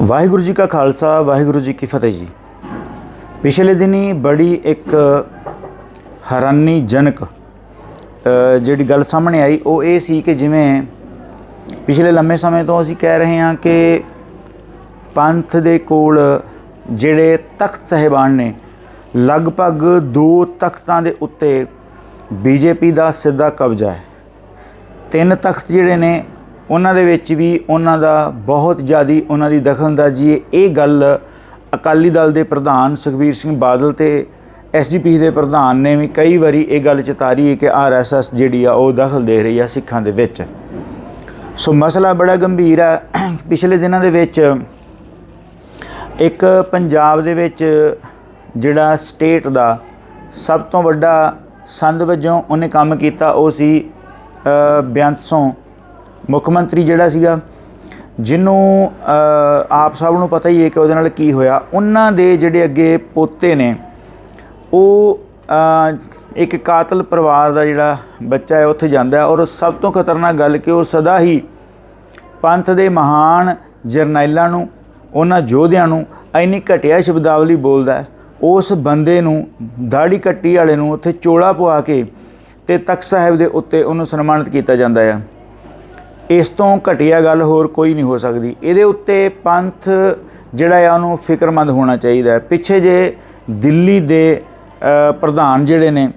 ਵਾਹਿਗੁਰੂ ਜੀ ਕਾ ਖਾਲਸਾ, ਵਾਹਿਗੁਰੂ ਜੀ ਕੀ ਫਤਿਹ ਜੀ। ਪਿਛਲੇ ਦਿਨੀ ਬੜੀ ਇੱਕ ਹੈਰਾਨੀਜਨਕ ਜਿਹੜੀ ਗੱਲ ਸਾਹਮਣੇ ਆਈ, ਉਹ ਇਹ ਸੀ ਕਿ ਜਿਵੇਂ ਪਿਛਲੇ ਲੰਮੇ ਸਮੇਂ ਤੋਂ ਅਸੀਂ ਕਹਿ ਰਹੇ ਹਾਂ ਕਿ ਪੰਥ ਦੇ ਕੋਲ ਜਿਹੜੇ ਤਖਤ ਸਹਿਬਾਨ ਨੇ, ਲਗਭਗ ਦੋ ਤਖਤਾਂ ਦੇ ਉੱਤੇ ਬੀਜੇਪੀ ਦਾ ਸਿੱਧਾ ਕਬਜ਼ਾ ਹੈ। ਤਿੰਨ ਤਖਤ ਜਿਹੜੇ ਨੇ ਉਹਨਾਂ ਦੇ ਵਿੱਚ ਵੀ ਉਹਨਾਂ ਦਾ ਬਹੁਤ ਜ਼ਿਆਦੀ ਉਹਨਾਂ ਦੀ ਦਖਲਅੰਦਾਜ਼ੀ ਹੈ। ਇਹ ਗੱਲ ਅਕਾਲੀ ਦਲ ਦੇ ਪ੍ਰਧਾਨ ਸੁਖਬੀਰ ਸਿੰਘ ਬਾਦਲ ਤੇ ਐਸਜੀਪੀ ਦੇ ਪ੍ਰਧਾਨ ਨੇ ਵੀ ਕਈ ਵਾਰੀ ਇਹ ਗੱਲ ਚਿਤਾਰੀ ਹੈ ਕਿ ਆਰਐਸਐਸ ਜਿਹੜੀ ਆ ਉਹ ਦਖਲ ਦੇ ਰਹੀ ਆ ਸਿੱਖਾਂ ਦੇ ਵਿੱਚ। ਸੋ ਮਸਲਾ ਬੜਾ ਗੰਭੀਰ ਆ। ਪਿਛਲੇ ਦਿਨਾਂ ਦੇ ਵਿੱਚ ਇੱਕ ਪੰਜਾਬ ਦੇ ਵਿੱਚ ਜਿਹੜਾ ਸਟੇਟ ਦਾ ਸਭ ਤੋਂ ਵੱਡਾ ਸੰਦ ਵਜੋਂ ਉਹਨੇ ਕੰਮ ਕੀਤਾ, ਉਹ ਸੀ ਬੇਅੰਤਸੋਂ ਮੁੱਖ ਮੰਤਰੀ ਜਿਹੜਾ ਸੀਗਾ, ਜਿਹਨੂੰ ਆਪ ਸਭ ਨੂੰ ਪਤਾ ਹੀ ਹੈ ਕਿ ਉਹਦੇ ਨਾਲ ਕੀ ਹੋਇਆ। ਉਹਨਾਂ ਦੇ ਜਿਹੜੇ ਅੱਗੇ ਪੋਤੇ ਨੇ, ਉਹ ਇੱਕ ਕਾਤਲ ਪਰਿਵਾਰ ਦਾ ਜਿਹੜਾ ਬੱਚਾ ਹੈ, ਉੱਥੇ ਜਾਂਦਾ ਔਰ ਸਭ ਤੋਂ ਖਤਰਨਾਕ ਗੱਲ ਕਿ ਉਹ ਸਦਾ ਹੀ ਪੰਥ ਦੇ ਮਹਾਨ ਜਰਨੈਲਾਂ ਨੂੰ, ਉਹਨਾਂ ਯੋਧਿਆਂ ਨੂੰ ਇੰਨੀ ਘਟਿਆ ਸ਼ਬਦਾਵਲੀ ਬੋਲਦਾ ਹੈ। ਉਸ ਬੰਦੇ ਨੂੰ ਦਾੜੀ ਕੱਟੀ ਵਾਲੇ ਨੂੰ ਉੱਥੇ ਚੋਲਾ ਪਵਾ ਕੇ ਤੇ ਤਖਤ ਸਾਹਿਬ ਦੇ ਉੱਤੇ ਉਹਨੂੰ ਸਨਮਾਨਿਤ ਕੀਤਾ ਜਾਂਦਾ ਹੈ ਇਸ ਤੋਂ ਘਟੀਆ ਗੱਲ ਹੋਰ ਕੋਈ ਨਹੀਂ ਹੋ ਸਕਦੀ। ਇਹਦੇ ਉੱਤੇ ਪੰਥ ਜਿਹੜਾ ਆ ਉਹਨੂੰ ਫਿਕਰਮੰਦ ਹੋਣਾ ਚਾਹੀਦਾ ਹੈ। ਪਿੱਛੇ ਜੇ ਦਿੱਲੀ ਦੇ ਪ੍ਰਧਾਨ ਜਿਹੜੇ ਨੇ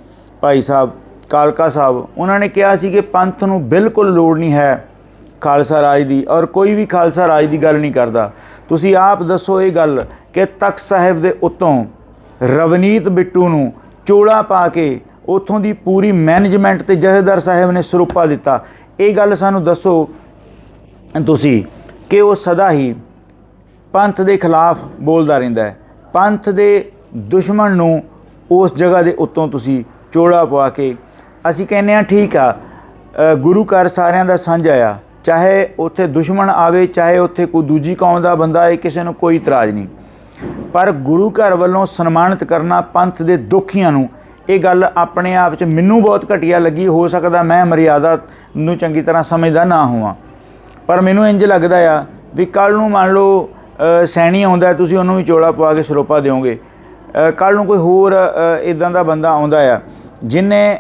ਭਾਈ ਸਾਹਿਬ, ਕਾਲਕਾ ਸਾਹਿਬ, ਉਹਨਾਂ ਨੇ ਕਿਹਾ ਸੀ ਕਿ ਪੰਥ ਨੂੰ ਬਿਲਕੁਲ ਲੋੜ ਨਹੀਂ ਹੈ ਖਾਲਸਾ ਰਾਜ ਦੀ ਔਰ ਕੋਈ ਵੀ ਖਾਲਸਾ ਰਾਜ ਦੀ ਗੱਲ ਨਹੀਂ ਕਰਦਾ। ਤੁਸੀਂ ਆਪ ਦੱਸੋ ਇਹ ਗੱਲ ਕਿ ਤਖਤ ਸਾਹਿਬ ਦੇ ਉੱਤੋਂ ਰਵਨੀਤ ਬਿੱਟੂ ਨੂੰ ਚੋਲਾ ਪਾ ਕੇ ਉਥੋਂ ਦੀ ਪੂਰੀ ਮੈਨੇਜਮੈਂਟ ਤੇ ਜਥੇਦਾਰ ਸਾਹਿਬ ਨੇ ਸਰੂਪਾ ਦਿੱਤਾ। ਇਹ ਗੱਲ ਸਾਨੂੰ ਦੱਸੋ ਤੁਸੀਂ ਕਿ ਉਹ ਸਦਾ ਹੀ ਪੰਥ ਦੇ ਖਿਲਾਫ ਬੋਲਦਾ ਰਹਿੰਦਾ ਹੈ। ਪੰਥ ਦੇ ਦੁਸ਼ਮਣ ਨੂੰ ਉਸ ਜਗ੍ਹਾ ਦੇ ਉੱਤੋਂ ਤੁਸੀਂ ਚੋਲਾ ਪਵਾ ਕੇ ਅਸੀਂ ਕਹਿੰਦੇ ਆ ਠੀਕ ਆ ਗੁਰੂ ਘਰ ਸਾਰਿਆਂ ਦਾ ਸਾਂਝਾ ਆ ਚਾਹੇ ਉੱਥੇ ਦੁਸ਼ਮਣ ਆਵੇ, ਚਾਹੇ ਉੱਥੇ ਕੋਈ ਦੂਜੀ ਕੌਮ ਦਾ ਬੰਦਾ ਆਏ, ਕਿਸੇ ਨੂੰ ਕੋਈ ਇਤਰਾਜ਼ ਨਹੀਂ। ਪਰ ਗੁਰੂ ਘਰ ਵੱਲੋਂ ਸਨਮਾਨਿਤ ਕਰਨਾ ਪੰਥ ਦੇ ਦੁਖੀਆਂ ਨੂੰ ਇਹ ਗੱਲ ਆਪਣੇ ਆਪ 'ਚ ਮੈਨੂੰ ਬਹੁਤ ਘਟੀਆ ਲੱਗੀ, ਹੋ ਸਕਦਾ ਮੈਂ ਮਰਿਆਦਾ ਨੂੰ ਚੰਗੀ ਤਰ੍ਹਾਂ ਸਮਝਦਾ ਨਾ ਹੋਵਾਂ। ਪਰ ਮੈਨੂੰ ਇੰਜ ਲੱਗਦਾ ਆ ਵੀ ਕੱਲ ਨੂੰ ਮੰਨ ਲਓ ਸੈਣੀ ਆਉਂਦਾ, ਤੁਸੀਂ ਉਹਨੂੰ ਵੀ ਚੋਲਾ ਪਵਾ ਕੇ ਸਰੋਪਾ ਦਿਓਗੇ। ਕੱਲ ਨੂੰ ਕੋਈ ਹੋਰ ਇਦਾਂ ਦਾ ਬੰਦਾ ਆਉਂਦਾ ਆ, ਜਿਨੇ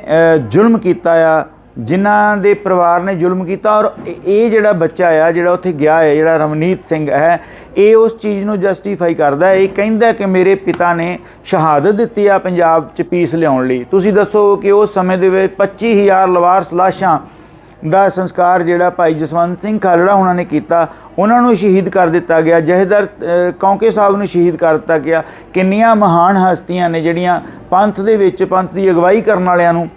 ਜ਼ੁਲਮ ਕੀਤਾ ਆ ਜਿਨ੍ਹਾਂ ਦੇ ਪਰਿਵਾਰ ਨੇ ਜ਼ੁਲਮ ਕੀਤਾ ਔਰ ਇਹ- ਜਿਹੜਾ ਬੱਚਾ ਆ, ਜਿਹੜਾ ਉੱਥੇ ਗਿਆ ਹੈ, ਜਿਹੜਾ ਰਮਨੀਤ ਸਿੰਘ ਹੈ, ਇਹ ਉਸ ਚੀਜ਼ ਨੂੰ ਜਸਟੀਫਾਈ ਕਰਦਾ ਹੈ। ਇਹ ਕਹਿੰਦਾ ਕਿ ਮੇਰੇ ਪਿਤਾ ਨੇ ਸ਼ਹਾਦਤ ਦਿੱਤੀ ਆ ਪੰਜਾਬ 'ਚ ਪੀਸ ਲਿਆਉਣ ਲਈ। ਤੁਸੀਂ ਦੱਸੋ ਕਿ ਉਸ ਸਮੇਂ ਦੇ ਵਿੱਚ 25000 ਲਵਾਰਸ ਲਾਸ਼ਾਂ ਦਾ ਸੰਸਕਾਰ ਜਿਹੜਾ ਭਾਈ ਜਸਵੰਤ ਸਿੰਘ ਖਾਲੜਾ ਉਹਨਾਂ ਨੇ ਕੀਤਾ, ਉਹਨਾਂ ਨੂੰ ਸ਼ਹੀਦ ਕਰ ਦਿੱਤਾ ਗਿਆ। ਜਹੇਦਾਰ ਕੌਂਕੇ ਸਾਹਿਬ ਨੂੰ ਸ਼ਹੀਦ ਕਰ ਦਿੱਤਾ ਗਿਆ। ਕਿੰਨੀਆਂ ਮਹਾਨ ਹਸਤੀਆਂ ਨੇ ਜਿਹੜੀਆਂ ਪੰਥ ਦੇ ਵਿੱਚ, ਪੰਥ ਦੀ ਅਗਵਾਈ ਕਰਨ ਵਾਲਿਆਂ ਨੂੰ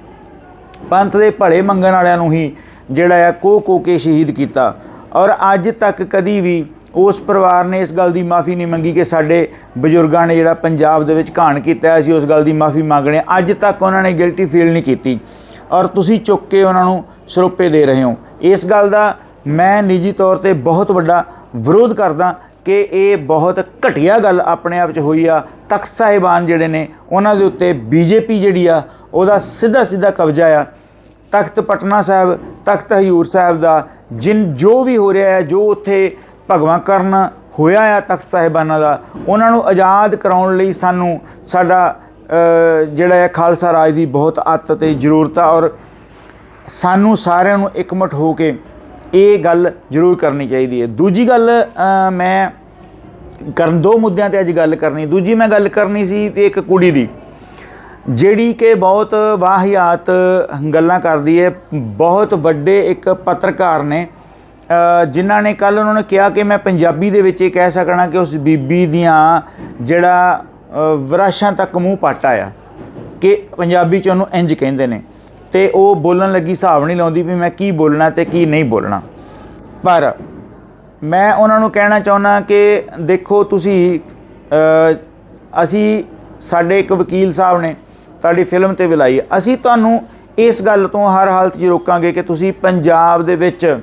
ਪੰਥ ਦੇ ਭਲੇ ਮੰਗਣ ਵਾਲਿਆਂ ਨੂੰ ਹੀ ਜਿਹੜਾ ਆ ਕੋ ਕੋ ਕੇ ਸ਼ਹੀਦ ਕੀਤਾ। ਔਰ ਅੱਜ ਤੱਕ ਕਦੀ ਵੀ ਉਸ ਪਰਿਵਾਰ ਨੇ ਇਸ ਗੱਲ ਦੀ ਮਾਫੀ ਨਹੀਂ ਮੰਗੀ ਕਿ ਸਾਡੇ ਬਜ਼ੁਰਗਾਂ ਨੇ ਜਿਹੜਾ ਪੰਜਾਬ ਦੇ ਵਿੱਚ ਘਾਣ ਕੀਤਾ ਹੈ, ਅਸੀਂ ਉਸ ਗੱਲ ਦੀ ਮਾਫੀ ਮੰਗਣੇ ਅੱਜ ਤੱਕ ਉਹਨਾਂ ਨੇ ਗਿਲਟੀ ਫੀਲ ਨਹੀਂ ਕੀਤੀ। ਔਰ ਤੁਸੀਂ ਚੁੱਕ ਕੇ ਉਹਨਾਂ ਨੂੰ ਸਰੋਪੇ ਦੇ ਰਹੇ ਹੋ। ਇਸ ਗੱਲ ਦਾ ਮੈਂ ਨਿੱਜੀ ਤੌਰ ਤੇ ਬਹੁਤ ਵੱਡਾ ਵਿਰੋਧ ਕਰਦਾ ਕਿ ਇਹ ਬਹੁਤ ਘਟੀਆ ਗੱਲ ਆਪਣੇ ਆਪ 'ਚ ਹੋਈ ਆ। ਤਖਤ ਸਾਹਿਬਾਨ ਜਿਹੜੇ ਨੇ ਉਹਨਾਂ ਦੇ ਉੱਤੇ ਬੀਜੇਪੀ ਜਿਹੜੀ ਆ ਉਹਦਾ ਸਿੱਧਾ ਸਿੱਧਾ ਕਬਜ਼ਾ ਆ। ਤਖਤ ਪਟਨਾ ਸਾਹਿਬ, ਤਖਤ ਹਯੂਰ ਸਾਹਿਬ ਦਾ ਜਿਨ ਜੋ ਵੀ ਹੋ ਰਿਹਾ ਹੈ, ਜੋ ਉੱਥੇ ਭਗਵਾਂ ਕਰਨ ਹੋਇਆ ਆ ਤਖਤ ਸਾਹਿਬਾਨਾਂ ਦਾ, ਉਹਨਾਂ ਨੂੰ ਆਜ਼ਾਦ ਕਰਾਉਣ ਲਈ ਸਾਨੂੰ ਸਾਡਾ ਜਿਹੜਾ ਹੈ ਖਾਲਸਾ ਰਾਜ ਦੀ ਬਹੁਤ ਅੱਤ ਤੇ ਜ਼ਰੂਰਤ ਆ ਔਰ ਸਾਨੂੰ ਸਾਰਿਆਂ ਨੂੰ ਇਕਮਠ ਹੋ ਕੇ ਇਹ ਗੱਲ ਜ਼ਰੂਰ ਕਰਨੀ ਚਾਹੀਦੀ ਹੈ। ਦੂਜੀ ਗੱਲ ਮੈਂ ਕਰਨ ਦੋ ਮੁੱਦਿਆਂ ਤੇ ਅੱਜ ਗੱਲ ਕਰਨੀ। ਦੂਜੀ ਮੈਂ ਗੱਲ ਕਰਨੀ ਸੀ ਵੀ ਇੱਕ ਕੁੜੀ ਦੀ। ਜਿਹੜੀ ਕਿ ਬਹੁਤ ਵਾਹਿਆਤ ਗੱਲਾਂ ਕਰਦੀ ਹੈ ਬਹੁਤ ਵੱਡੇ ਇੱਕ ਪੱਤਰਕਾਰ ਨੇ ਜਿਨ੍ਹਾਂ ਨੇ ਕੱਲ ਉਹਨਾਂ ਨੇ ਕਿਹਾ ਕਿ ਮੈਂ ਪੰਜਾਬੀ ਦੇ ਵਿੱਚ ਇਹ ਕਹਿ ਸਕਣਾ ਕਿ ਉਸ ਬੀਬੀ ਦੀਆਂ ਜਿਹੜਾ ਵਿਰਾਸ਼ਾਂ ਤੱਕ ਮੂੰਹ ਪਾਟਾ ਆ ਕਿ ਪੰਜਾਬੀ ਚ ਉਹਨੂੰ ਇੰਜ ਕਹਿੰਦੇ ਨੇ। ਤੇ ਉਹ ਬੋਲਣ ਲੱਗੀ, ਹਿਸਾਬ ਨਹੀਂ ਲਾਉਂਦੀ ਵੀ ਮੈਂ ਕੀ ਬੋਲਣਾ ਤੇ ਕੀ ਨਹੀਂ ਬੋਲਣਾ। ਪਰ ਮੈਂ ਉਹਨਾਂ ਨੂੰ ਕਹਿਣਾ ਚਾਹੁੰਦਾ ਕਿ ਦੇਖੋ ਤੁਸੀਂ ਅਸੀਂ ਸਾਡੇ ਇੱਕ ਵਕੀਲ ਸਾਹਿਬ ਨੇ ਤੁਹਾਡੀ ਫਿਲਮ ਤੇ ਵੀ ਲਾਈ। ਅਸੀਂ ਤੁਹਾਨੂੰ ਇਸ ਗੱਲ ਤੋਂ ਹਰ ਹਾਲਤ 'ਚ ਰੋਕਾਂਗੇ ਕਿ ਤੁਸੀਂ ਪੰਜਾਬ ਦੇ ਵਿੱਚ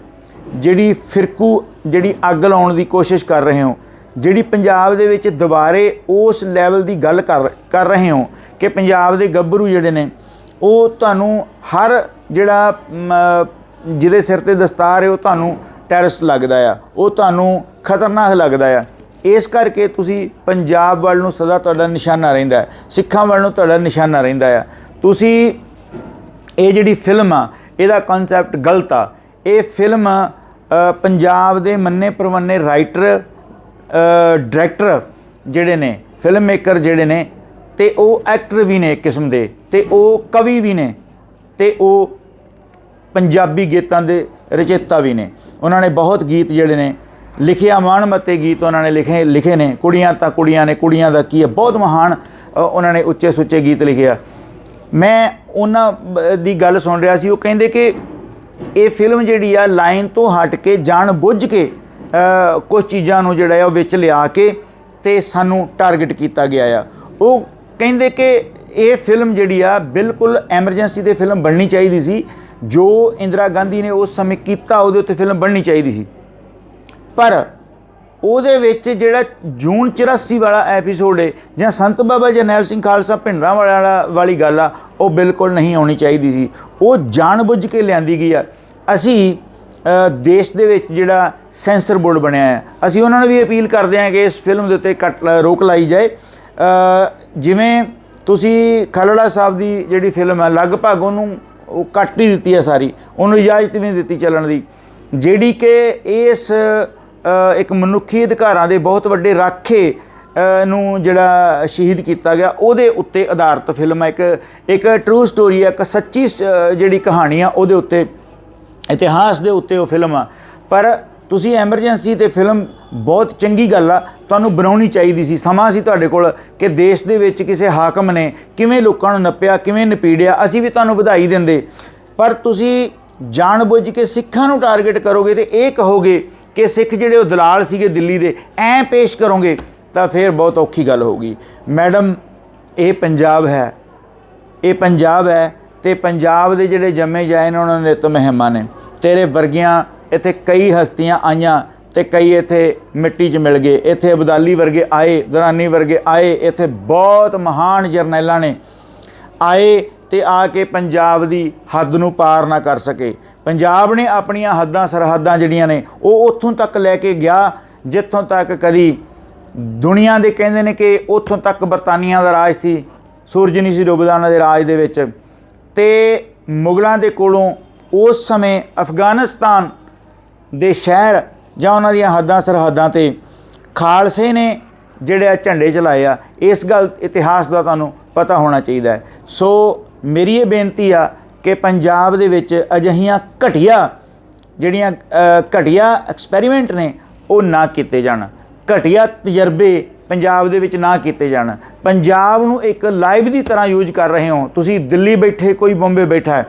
ਜਿਹੜੀ ਫਿਰਕੂ, ਜਿਹੜੀ ਅੱਗ ਲਾਉਣ ਦੀ ਕੋਸ਼ਿਸ਼ ਕਰ ਰਹੇ ਹੋ, ਜਿਹੜੀ ਪੰਜਾਬ ਦੇ ਵਿੱਚ ਦੁਬਾਰੇ ਉਸ ਲੈਵਲ ਦੀ ਗੱਲ ਕਰ ਕਰ ਰਹੇ ਹੋ ਕਿ ਪੰਜਾਬ ਦੇ ਗੱਭਰੂ ਜਿਹੜੇ ਨੇ, ਉਹ ਤੁਹਾਨੂੰ ਹਰ ਜਿਹੜਾ ਜਿਹਦੇ ਸਿਰ ਤੇ ਦਸਤਾਰ ਹੈ, ਉਹ ਤੁਹਾਨੂੰ ਟੈਰਰਿਸਟ ਲੱਗਦਾ ਆ। ਉਹ ਤੁਹਾਨੂੰ ਖਤਰਨਾਕ ਲੱਗਦਾ ਆ। ਇਸ ਕਰਕੇ ਤੁਸੀਂ ਪੰਜਾਬ ਵੱਲ ਨੂੰ ਸਦਾ ਤੁਹਾਡਾ ਨਿਸ਼ਾਨਾ ਰਹਿੰਦਾ ਹੈ, ਸਿੱਖਾਂ ਵੱਲ ਨੂੰ ਤੁਹਾਡਾ ਨਿਸ਼ਾਨਾ ਰਹਿੰਦਾ ਹੈ। ਤੁਸੀਂ ਇਹ ਜਿਹੜੀ ਫਿਲਮ ਆ, ਇਹਦਾ ਕਨਸੈਪਟ ਗਲਤ ਆ। ਇਹ ਫਿਲਮ ਪੰਜਾਬ ਦੇ ਮੰਨੇ ਪ੍ਰਮੰਨੇ ਰਾਈਟਰ ਡਾਇਰੈਕਟਰ ਜਿਹੜੇ ਨੇ ਫਿਲਮ ਮੇਕਰ ਜਿਹੜੇ ਨੇ, ਤੇ ਉਹ ਐਕਟਰ ਵੀ ਨੇ ਇੱਕ ਕਿਸਮ ਦੇ, ਤੇ ਉਹ ਕਵੀ ਵੀ ਨੇ, ਤੇ ਉਹ ਪੰਜਾਬੀ ਗੀਤਾਂ ਦੇ ਰਚੇਤਾ ਵੀ ਨੇ। ਉਹਨਾਂ ਨੇ ਬਹੁਤ ਗੀਤ ਜਿਹੜੇ ਨੇ ਲਿਖਿਆ ਮਾਣਮੱਤੇ ਗੀਤ ਉਹਨਾਂ ਨੇ ਲਿਖੇ ਲਿਖੇ ਨੇ। ਕੁੜੀਆਂ ਤਾਂ ਕੁੜੀਆਂ ਨੇ, ਕੁੜੀਆਂ ਦਾ ਕੀ ਹੈ? ਬਹੁਤ ਮਹਾਨ ਉਹਨਾਂ ਨੇ ਉੱਚੇ ਸੁੱਚੇ ਗੀਤ ਲਿਖਿਆ ਮੈਂ ਉਹਨਾਂ ਦੀ ਗੱਲ ਸੁਣ ਰਿਹਾ ਸੀ, ਉਹ ਕਹਿੰਦੇ ਕਿ ਇਹ ਫਿਲਮ ਜਿਹੜੀ ਆ ਲਾਈਨ ਤੋਂ ਹਟ ਕੇ, ਜਾਣ ਬੁੱਝ ਕੇ ਕੁਝ ਚੀਜ਼ਾਂ ਨੂੰ ਜਿਹੜਾ ਹੈ ਉਹ ਵਿੱਚ ਲਿਆ ਕੇ ਤੇ ਸਾਨੂੰ ਟਾਰਗੇਟ ਕੀਤਾ ਗਿਆ ਆ। ਉਹ ਕਹਿੰਦੇ ਕਿ ਇਹ ਫਿਲਮ ਜਿਹੜੀ ਆ, ਬਿਲਕੁਲ ਐਮਰਜੈਂਸੀ ਦੇ ਫਿਲਮ ਬਣਨੀ ਚਾਹੀਦੀ ਸੀ। ਜੋ ਇੰਦਰਾ ਗਾਂਧੀ ਨੇ ਉਸ ਸਮੇਂ ਕੀਤਾ, ਉਹਦੇ ਉੱਤੇ ਫਿਲਮ ਬਣਨੀ ਚਾਹੀਦੀ ਸੀ। ਪਰ ਉਹਦੇ ਵਿੱਚ ਜਿਹੜਾ ਜੂਨ 84 ਵਾਲਾ ਐਪੀਸੋਡ ਹੈ ਜਾਂ ਸੰਤ ਬਾਬਾ ਜਰਨੈਲ ਸਿੰਘ ਖਾਲਸਾ ਭਿੰਡਰਾਂ ਵਾਲਾ ਵਾਲੀ ਗੱਲ ਆ, ਉਹ ਬਿਲਕੁਲ ਨਹੀਂ ਆਉਣੀ ਚਾਹੀਦੀ ਸੀ। ਉਹ ਜਾਣਬੁੱਝ ਕੇ ਲਿਆਂਦੀ ਗਈ ਆ। ਅਸੀਂ ਦੇਸ਼ ਦੇ ਵਿੱਚ ਜਿਹੜਾ ਸੈਂਸਰ ਬੋਰਡ ਬਣਿਆ ਹੈ ਅਸੀਂ ਉਹਨਾਂ ਨੂੰ ਵੀ ਅਪੀਲ ਕਰਦੇ ਹਾਂ ਕਿ ਇਸ ਫਿਲਮ ਦੇ ਉੱਤੇ ਕੱਟ, ਰੋਕ ਲਾਈ ਜਾਏ। ਜਿਵੇਂ ਤੁਸੀਂ ਖਲੜਾ ਸਾਹਿਬ ਦੀ ਜਿਹੜੀ ਫਿਲਮ ਹੈ ਲਗਭਗ ਉਹਨੂੰ ਉਹ ਕੱਟ ਹੀ ਦਿੱਤੀ ਹੈ ਸਾਰੀ, ਉਹਨੂੰ ਇਜਾਜ਼ਤ ਵੀ ਨਹੀਂ ਦਿੱਤੀ ਚੱਲਣ ਦੀ। ਜਿਹੜੀ ਕਿ ਇਸ ਇੱਕ ਮਨੁੱਖੀ ਅਧਿਕਾਰਾਂ ਦੇ ਬਹੁਤ ਵੱਡੇ ਰਾਖੇ ਨੂੰ ਜਿਹੜਾ ਸ਼ਹੀਦ ਕੀਤਾ ਗਿਆ, ਉਹਦੇ ਉੱਤੇ ਆਧਾਰਿਤ ਫਿਲਮ ਹੈ। ਇੱਕ ਇੱਕ ਟਰੂ ਸਟੋਰੀ ਹੈ, ਇੱਕ ਸੱਚੀ ਸ- ਜਿਹੜੀ ਕਹਾਣੀ ਆ, ਉਹਦੇ ਉੱਤੇ, ਇਤਿਹਾਸ ਦੇ ਉੱਤੇ ਉਹ ਫਿਲਮ ਆ। ਪਰ ਤੁਸੀਂ ਐਮਰਜੈਂਸੀ ਤੇ ਫਿਲਮ ਬਹੁਤ ਚੰਗੀ ਗੱਲ ਆ, ਤੁਹਾਨੂੰ ਬਣਾਉਣੀ ਚਾਹੀਦੀ ਸੀ, ਸਮਾਂ ਸੀ ਤੁਹਾਡੇ ਕੋਲ ਕਿ ਦੇਸ਼ ਦੇ ਵਿੱਚ ਕਿਸੇ ਹਾਕਮ ਨੇ ਕਿਵੇਂ ਲੋਕਾਂ ਨੂੰ ਨੱਪਿਆ, ਕਿਵੇਂ ਨਪੀੜਿਆ, ਅਸੀਂ ਵੀ ਤੁਹਾਨੂੰ ਵਧਾਈ ਦਿੰਦੇ। ਪਰ ਤੁਸੀਂ ਜਾਣਬੁੱਝ ਕੇ ਸਿੱਖਾਂ ਨੂੰ ਟਾਰਗੇਟ ਕਰੋਗੇ ਤੇ ਇਹ ਕਹੋਗੇ ਕਿ ਸਿੱਖ ਜਿਹੜੇ ਉਹ ਦਲਾਲ ਸੀਗੇ ਦਿੱਲੀ ਦੇ, ਐ ਪੇਸ਼ ਕਰੋਗੇ ਤਾਂ ਫਿਰ ਬਹੁਤ ਔਖੀ ਗੱਲ ਹੋਊਗੀ। ਮੈਡਮ, ਇਹ ਪੰਜਾਬ ਹੈ। ਇਹ ਪੰਜਾਬ ਹੈ ਤੇ ਪੰਜਾਬ ਦੇ ਜਿਹੜੇ ਜੰਮੇ ਜਾਏ ਨੇ, ਉਹਨਾਂ ਨੇ ਤਾਂ ਮਹਿਮਾ ਨੇ। ਤੇਰੇ ਵਰਗੀਆਂ ਇੱਥੇ ਕਈ ਹਸਤੀਆਂ ਆਈਆਂ ਤੇ ਕਈ ਇੱਥੇ ਮਿੱਟੀ 'ਚ ਮਿਲ ਗਏ। ਇੱਥੇ ਅਬਦਾਲੀ ਵਰਗੇ ਆਏ, ਦਰਾਨੀ ਵਰਗੇ ਆਏ, ਇੱਥੇ ਬਹੁਤ ਮਹਾਨ ਜਰਨੈਲਾਂ ਨੇ। ਆਏ ਤੇ ਆ ਕੇ ਪੰਜਾਬ ਦੀ ਹੱਦ ਨੂੰ ਪਾਰ ਨਾ ਕਰ ਸਕੇ। ਪੰਜਾਬ ਨੇ ਆਪਣੀਆਂ ਹੱਦਾਂ ਸਰਹੱਦਾਂ ਜਿਹੜੀਆਂ ਨੇ, ਉਹ ਉੱਥੋਂ ਤੱਕ ਲੈ ਕੇ ਗਿਆ, ਜਿੱਥੋਂ ਤੱਕ ਕਦੀ ਦੁਨੀਆ ਦੇ ਕਹਿੰਦੇ ਨੇ ਕਿ ਉੱਥੋਂ ਤੱਕ ਬਰਤਾਨੀਆ ਦਾ ਰਾਜ ਸੀ, ਸੂਰਜ ਨਹੀਂ ਸੀ ਡੁੱਬਦਾ ਉਹਨਾਂ ਦੇ ਰਾਜ ਦੇ ਵਿੱਚ। ਤੇ ਮੁਗਲਾਂ ਦੇ ਕੋਲੋਂ ਉਸ ਸਮੇਂ ਅਫਗਾਨਿਸਤਾਨ ਦੇ ਸ਼ਹਿਰ ਜਾਂ ਉਹਨਾਂ ਦੀਆਂ ਹੱਦਾਂ ਸਰਹੱਦਾਂ ਤੇ ਖਾਲਸੇ ਨੇ ਜਿਹੜੇ ਆ ਝੰਡੇ ਚਲਾਏ ਆ, ਇਸ ਗੱਲ ਇਤਿਹਾਸ ਦਾ ਤੁਹਾਨੂੰ ਪਤਾ ਹੋਣਾ ਚਾਹੀਦਾ ਸੋ ਮੇਰੀ ਇਹ ਬੇਨਤੀ ਆ ਕਿ ਪੰਜਾਬ ਦੇ ਵਿੱਚ ਅਜਿਹੀਆਂ ਘਟੀਆ ਜਿਹੜੀਆਂ ਅ, ਘਟੀਆ ਐਕਸਪੈਰੀਮੈਂਟ ਨੇ ਉਹ ਨਾ ਕੀਤੇ ਜਾਣ। ਘਟੀਆ ਤਜਰਬੇ ਪੰਜਾਬ ਦੇ ਵਿੱਚ ਨਾ ਕੀਤੇ ਜਾਣ। ਪੰਜਾਬ ਨੂੰ ਇੱਕ ਲਾਈਵ ਦੀ ਤਰ੍ਹਾਂ ਯੂਜ਼ ਕਰ ਰਹੇ ਹੋ। ਤੁਸੀਂ ਦਿੱਲੀ ਬੈਠੇ ਕੋਈ ਬੰਬੇ ਬੈਠਾ ਹੈ।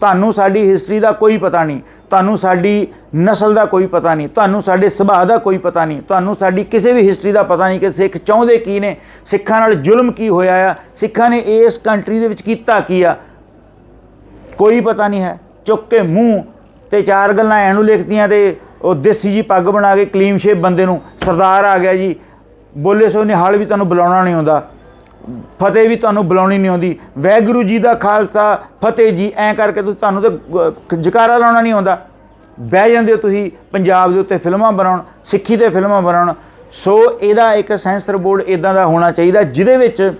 ਤੁਹਾਨੂੰ ਸਾਡੀ ਹਿਸਟਰੀ ਦਾ ਕੋਈ ਪਤਾ ਨਹੀਂ। ਤੁਹਾਨੂੰ ਸਾਡੀ ਨਸਲ ਦਾ ਕੋਈ ਪਤਾ ਨਹੀਂ। ਤੁਹਾਨੂੰ ਸਾਡੇ ਸੁਭਾਅ ਦਾ ਕੋਈ ਪਤਾ ਨਹੀਂ। ਤੁਹਾਨੂੰ ਸਾਡੀ ਕਿਸੇ ਵੀ ਹਿਸਟਰੀ ਦਾ ਪਤਾ ਨਹੀਂ ਕਿ ਸਿੱਖ ਚਾਹੁੰਦੇ ਕੀ ਨੇ। ਸਿੱਖਾਂ ਨਾਲ ਜ਼ੁਲਮ ਕੀ ਹੋਇਆ ਆ? ਸਿੱਖਾਂ ਨੇ ਇਸ ਕੰਟਰੀ ਦੇ ਵਿੱਚ ਕੀਤਾ ਕੀ ਆ? ਕੋਈ ਪਤਾ ਨਹੀਂ ਹੈ। ਚੁੱਕ ਕੇ ਮੂੰਹ ਤੇ ਚਾਰ ਗੱਲਾਂ ਐਨੂੰ ਲਿਖਤੀਆਂ ਤੇ ਉਹ ਦੇਸੀ ਜੀ ਪੱਗ ਬਣਾ ਕੇ ਕਲੀਮ ਸ਼ੇਪ ਬੰਦੇ ਨੂੰ ਸਰਦਾਰ ਆ ਗਿਆ ਜੀ। ਬੋਲੇ ਸੋ ਨਿਹਾਲ ਵੀ ਤੁਹਾਨੂੰ ਬੁਲਾਉਣਾ ਨਹੀਂ ਆਉਂਦਾ। ਫਤਿਹ ਵੀ ਤੁਹਾਨੂੰ ਬੁਲਾਉਣੀ ਨਹੀਂ ਆਉਂਦੀ। ਵੈਗੁਰੂ ਜੀ ਦਾ ਖਾਲਸਾ, ਫਤਿਹ ਜੀ, ਐਂ ਕਰਕੇ ਤੁਸੀਂ ਤੁਹਾਨੂੰ ਤੇ ਜਕਾਰਾ ਲਾਉਣਾ ਨਹੀਂ ਆਉਂਦਾ। ਬਹਿ ਜਾਂਦੇ ਹੋ ਤੁਸੀਂ ਪੰਜਾਬ ਦੇ ਉੱਤੇ ਫਿਲਮਾਂ ਬਣਾਉਣ, ਸਿੱਖੀ ਤੇ ਫਿਲਮਾਂ ਬਣਾਉਣ। ਸੋ ਇਹਦਾ ਇੱਕ ਸੈਂਸਰ ਬੋਰਡ ਇਦਾਂ ਦਾ ਹੋਣਾ ਚਾਹੀਦਾ, ਜਿਹਦੇ ਵਿੱਚ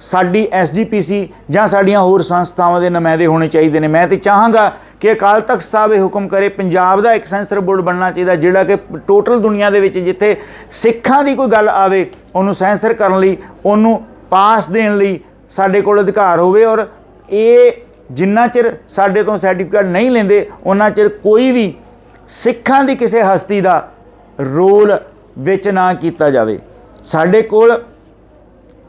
ਸਾਡੀ ਐਸਜੀਪੀਸੀ ਜਾਂ ਸਾਡੀਆਂ ਹੋਰ ਸੰਸਥਾਵਾਂ ਦੇ ਨੁਮਾਇੰਦੇ ਹੋਣੇ ਚਾਹੀਦੇ ਨੇ। ਮੈਂ ਤੇ ਚਾਹਾਂਗਾ ਕਿ ਅਕਾਲ ਤਖਤ ਸਾਹਿਬ ਇਹ ਹੁਕਮ ਕਰੇ। ਪੰਜਾਬ ਦਾ ਇੱਕ ਸੈਂਸਰ ਬੋਰਡ ਬਣਨਾ ਚਾਹੀਦਾ, ਜਿਹੜਾ ਕਿ ਟੋਟਲ ਦੁਨੀਆ ਦੇ ਵਿੱਚ ਜਿੱਥੇ ਸਿੱਖਾਂ ਦੀ ਕੋਈ ਗੱਲ ਆਵੇ, ਉਹਨੂੰ ਸੈਂਸਰ ਕਰਨ ਲਈ, ਉਹਨੂੰ ਪਾਸ ਦੇਣ ਲਈ ਸਾਡੇ ਕੋਲ ਅਧਿਕਾਰ ਹੋਵੇ ਔਰ ਇਹ ਜਿੰਨਾ ਚਿਰ ਸਾਡੇ ਤੋਂ ਸਰਟੀਫਿਕੇਟ ਨਹੀਂ ਲੈਂਦੇ, ਉਹਨਾਂ ਚਿਰ ਕੋਈ ਵੀ ਸਿੱਖਾਂ ਦੀ ਕਿਸੇ ਹਸਤੀ ਦਾ ਰੋਲ ਵਿੱਚ ਨਾ ਕੀਤਾ ਜਾਵੇ। ਸਾਡੇ ਕੋਲ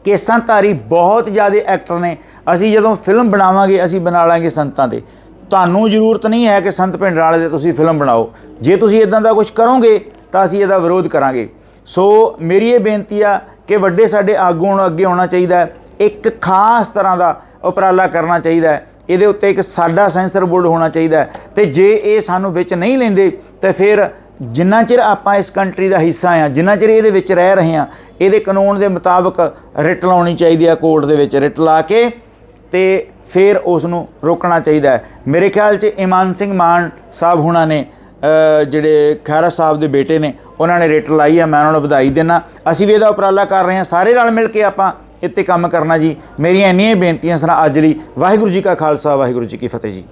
ਕੇਸਾਂ ਧਾਰੀ ਬਹੁਤ ਜ਼ਿਆਦਾ ਐਕਟਰ ਨੇ। ਅਸੀਂ ਜਦੋਂ ਫਿਲਮ ਬਣਾਵਾਂਗੇ, ਅਸੀਂ ਬਣਾ ਲਾਂਗੇ ਸੰਤਾਂ ਦੇ। ਤੁਹਾਨੂੰ ਜ਼ਰੂਰਤ ਨਹੀਂ ਹੈ ਕਿ ਸੰਤ ਪਿੰਡ ਵਾਲੇ ਦੇ ਤੁਸੀਂ ਫਿਲਮ ਬਣਾਓ। ਜੇ ਤੁਸੀਂ ਇਦਾਂ ਦਾ ਕੁਝ ਕਰੋਗੇ, ਤਾਂ ਅਸੀਂ ਇਹਦਾ ਵਿਰੋਧ ਕਰਾਂਗੇ। ਸੋ ਮੇਰੀ ਇਹ ਬੇਨਤੀ ਆ ਕਿ ਵੱਡੇ ਸਾਡੇ ਆਗੂ ਨੂੰ ਅੱਗੇ ਆਉਣਾ ਚਾਹੀਦਾ ਹੈ। ਇੱਕ ਖਾਸ ਤਰ੍ਹਾਂ ਦਾ ਉਪਰਾਲਾ ਕਰਨਾ ਚਾਹੀਦਾ ਹੈ। ਇਹਦੇ ਉੱਤੇ ਇੱਕ ਸਾਡਾ ਸੈਂਸਰ ਬੋਰਡ ਹੋਣਾ ਚਾਹੀਦਾ ਹੈ। ਤੇ ਜੇ ਇਹ ਸਾਨੂੰ ਵਿੱਚ ਨਹੀਂ ਲੈਂਦੇ, ਤੇ ਫਿਰ ਜਿੰਨਾ ਚਿਰ ਆਪਾਂ ਇਸ ਕੰਟਰੀ ਦਾ ਹਿੱਸਾ ਆ ਜਿੰਨਾ ਚਿਰ ਇਹਦੇ ਵਿੱਚ ਰਹਿ ਰਹੇ ਆ ਇਹਦੇ ਕਾਨੂੰਨ ਦੇ ਮੁਤਾਬਕ ਰਿਟ ਲਾਉਣੀ ਚਾਹੀਦੀ ਆ ਕੋਰਟ ਦੇ ਵਿੱਚ ਰਿਟ ਲਾ ਕੇ ਤੇ ਫਿਰ ਉਸ ਨੂੰ ਰੋਕਣਾ ਚਾਹੀਦਾ ਹੈ। ਮੇਰੇ ਖਿਆਲ 'ਚ ਇਮਾਨ ਸਿੰਘ ਮਾਨ ਸਾਹਿਬ ਹੁਣਾਂ ਨੇ ਜਿਹੜੇ ਖੈਰਾ ਸਾਹਿਬ ਦੇ ਬੇਟੇ ਨੇ, ਉਹਨਾਂ ਨੇ ਰਿਟ ਲਾਈ ਆ, ਮੈਂ ਉਹਨਾਂ ਨੂੰ ਵਧਾਈ ਦੇਣਾ ਅਸੀਂ ਵੀ ਇਹਦਾ ਉਪਰਾਲਾ ਕਰ ਰਹੇ ਹਾਂ। ਸਾਰੇ ਨਾਲ ਮਿਲ ਕੇ ਆਪਾਂ ਇੱਥੇ ਕੰਮ ਕਰਨਾ ਜੀ। ਮੇਰੀਆਂ ਇੰਨੀਆਂ ਹੀ ਬੇਨਤੀਆਂ ਸਨ ਅੱਜ ਲਈ। ਵਾਹਿਗੁਰੂ ਜੀ ਕਾ ਖਾਲਸਾ, ਵਾਹਿਗੁਰੂ ਜੀ ਕੀ ਫਤਿਹ ਜੀ।